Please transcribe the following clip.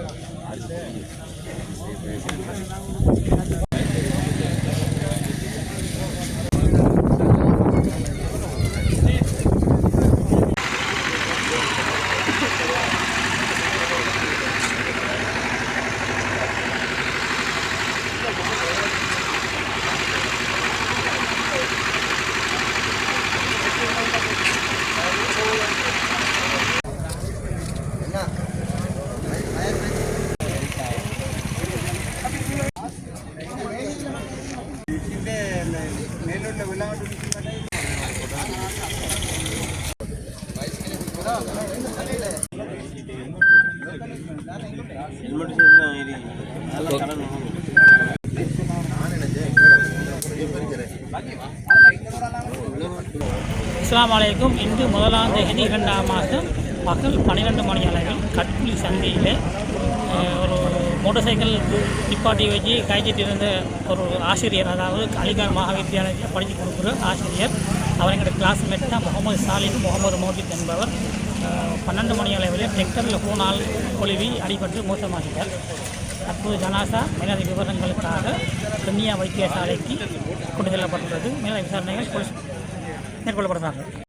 ahora. Este, este, este, este, este, este, este, este, அஸ்ஸலாமு அலைக்கும் இன்று முதலாம் தேதி இரண்டாம் மாதம் பகல் பன்னிரெண்டு மணி அளவில் கட்புலி சந்தையில் மோட்டார் சைக்கிள் நிப்பாட்டி வச்சு காய்ச்சிட்டு இருந்த ஒரு ஆசிரியர் அதாவது அலிகார் மகா வித்தியாலயத்தில் படித்து கொடுக்குற ஆசிரியர். அவர் எங்களோட கிளாஸ்மேட் தான் முகமது சாலிம் முகமது மோஹித் என்பவர். பன்னெண்டு மணி அளவில் டெக்டரில் போனால் கொழுவி அடிபட்டு மோசமாகிட்டார் தற்போது ஜனாசா மேலதி விவரங்களுக்காக கன்னியா வைத்தியசாலைக்கு கொண்டு செல்லப்பட்டுள்ளது. மேல விசாரணைகள் போலீஸ் மேற்கொள்ளப்படுகிறார்கள்.